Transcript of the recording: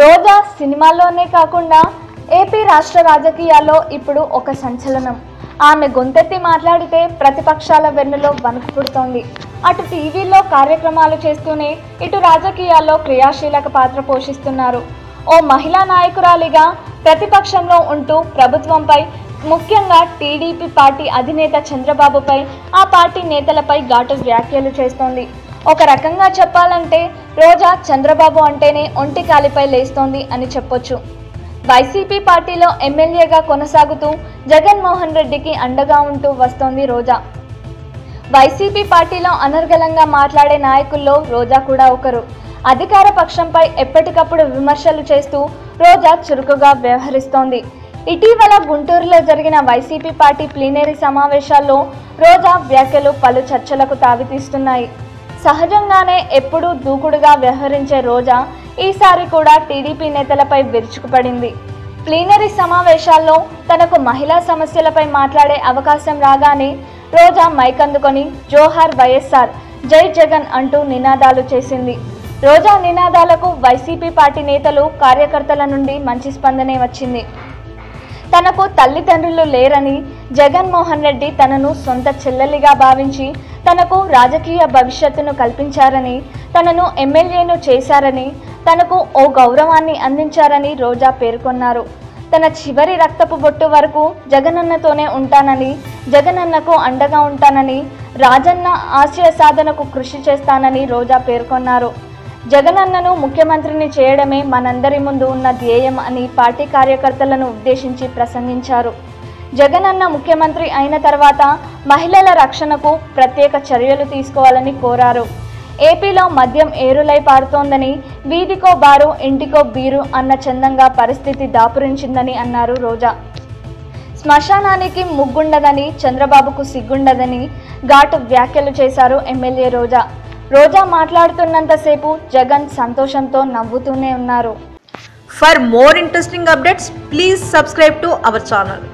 రోజా సినిమాల్లోనే కాకుండా ఏపీ రాష్ట్ర రాజకీయాల్లో ఇప్పుడు ఒక సంచలనం. ఆమె గొంతెత్తి మాట్లాడితే ప్రతిపక్షాల వెన్నులో వణుకు పుడుతోంది. అటు టీవీలో కార్యక్రమాలు చేస్తూనే ఇటు రాజకీయాల్లో క్రియాశీలక పాత్ర పోషిస్తున్నారు. ఓ మహిళా నాయకురాలిగా ప్రతిపక్షంలో ఉంటూ ప్రభుత్వంపై ముఖ్యంగా టీడీపీ పార్టీ అధినేత చంద్రబాబుపై ఆ పార్టీ నేతలపై ఘాటు వ్యాఖ్యలు చేస్తోంది. ఒక రకంగా చెప్పాలంటే రోజా చంద్రబాబు అంటేనే ఒంటి కాలిపై లేస్తోంది అని చెప్పొచ్చు. వైసీపీ పార్టీలో ఎమ్మెల్యేగా కొనసాగుతూ జగన్మోహన్ రెడ్డికి అండగా ఉంటూ వస్తోంది రోజా. వైసీపీ పార్టీలో అనర్గలంగా మాట్లాడే నాయకుల్లో రోజా కూడా ఒకరు. అధికార పక్షంపై ఎప్పటికప్పుడు విమర్శలు చేస్తూ రోజా చురుకుగా వ్యవహరిస్తోంది. ఇటీవల గుంటూరులో జరిగిన వైసీపీ పార్టీ ప్లీనరీ సమావేశాల్లో రోజా వ్యాఖ్యలు పలు చర్చలకు తావితీస్తున్నాయి. సహజంగానే ఎప్పుడూ దూకుడుగా వ్యవహరించే రోజా ఈసారి కూడా టీడీపీ నేతలపై విరుచుకుపడింది. ప్లీనరీ సమావేశాల్లో తనకు మహిళా సమస్యలపై మాట్లాడే అవకాశం రాగానే రోజా మైకందుకొని జోహార్ వైఎస్ఆర్ జై జగన్ అంటూ నినాదాలు చేసింది. రోజా నినాదాలకు వైసీపీ పార్టీ నేతలు కార్యకర్తల నుండి మంచి స్పందనే వచ్చింది. తనకు తల్లిదండ్రులు లేరని జగన్మోహన్ రెడ్డి తనను సొంత చెల్లెలిగా భావించి తనకు రాజకీయ భవిష్యత్తును కల్పించారని తనను ఎమ్మెల్యేను చేశారని తనకు ఓ గౌరవాన్ని అందించారని రోజా పేర్కొన్నారు. తన చివరి రక్తపు బొట్టు వరకు జగనన్నతోనే ఉంటానని జగనన్నకు అండగా ఉంటానని రాజన్న ఆశయ సాధనకు కృషి చేస్తానని రోజా పేర్కొన్నారు. జగనన్నను ముఖ్యమంత్రిని చేయడమే మనందరి ముందు ఉన్న ధ్యేయం అని పార్టీ కార్యకర్తలను ఉద్దేశించి ప్రసంగించారు. జగనన్న ముఖ్యమంత్రి అయిన తర్వాత మహిళల రక్షణకు ప్రత్యేక చర్యలు తీసుకోవాలని కోరారు. ఏపీలో మద్యం ఏరులై పారుతోందని వీధికో బారు ఇంటికో బీరు అన్న చందంగా పరిస్థితి దాపురించిందని అన్నారు రోజా. శ్మశానానికి ముగ్గుండదని చంద్రబాబుకు సిగ్గుండదని ఘాటు వ్యాఖ్యలు చేశారు ఎమ్మెల్యే రోజా. రోజా మాట్లాడుతున్నంతసేపు జగన్ సంతోషంతో నవ్వుతూనే ఉన్నారు. For more interesting updates please subscribe to our channel